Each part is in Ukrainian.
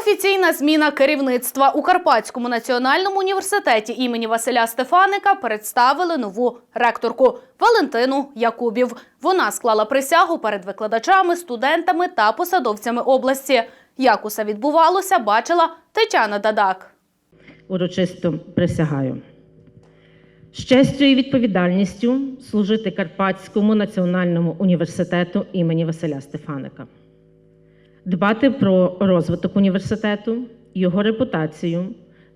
Офіційна зміна керівництва у Карпатському національному університеті імені Василя Стефаника представили нову ректорку Валентину Якубів. Вона склала присягу перед викладачами, студентами та посадовцями області. Як усе відбувалося, бачила Тетяна Дадак. урочисто присягаю. З честю і відповідальністю служити Карпатському національному університету імені Василя Стефаника, дбати про розвиток університету, його репутацію,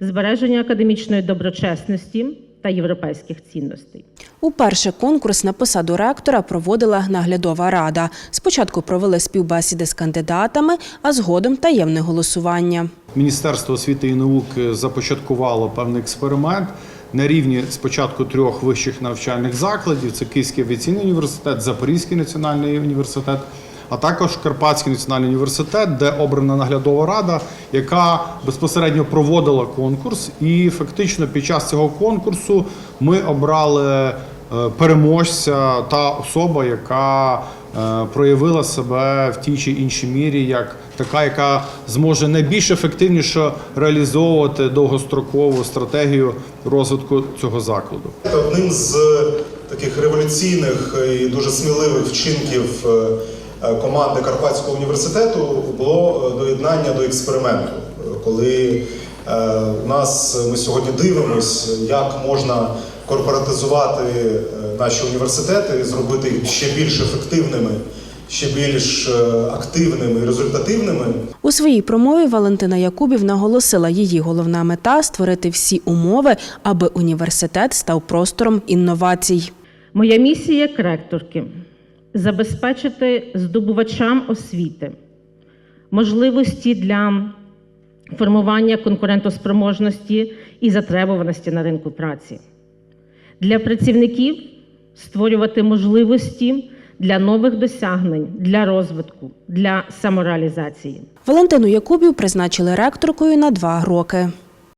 збереження академічної доброчесності та європейських цінностей. Уперше конкурс на посаду ректора проводила наглядова рада. Спочатку провели співбесіди з кандидатами, а згодом таємне голосування. Міністерство освіти і науки започаткувало певний експеримент на рівні спочатку трьох вищих навчальних закладів: це Київський авіаційний університет, Запорізький національний університет, а також Карпатський національний університет, де обрана наглядова рада, яка безпосередньо проводила конкурс. І фактично під час цього конкурсу ми обрали е, переможця та особа, яка е, проявила себе в тій чи іншій мірі, як така, яка зможе найбільш ефективніше реалізовувати довгострокову стратегію розвитку цього закладу. Одним з таких революційних і дуже сміливих вчинків е, команди Карпатського університету було е, доєднання до експерименту, коли е, у нас ми сьогодні дивимось, як можна корпоратизувати е, наші університети і зробити їх ще більш ефективними, ще більш е, активними і результативними. У своїй промові Валентина Якубів наголосила, її головна мета створити всі умови, аби університет став простором інновацій. Моя місія як ректорки забезпечити здобувачам освіти можливості для формування конкурентоспроможності і затребуваності на ринку праці. Для працівників створювати можливості для нових досягнень, для розвитку, для самореалізації. Валентину Якубів призначили ректоркою на два роки.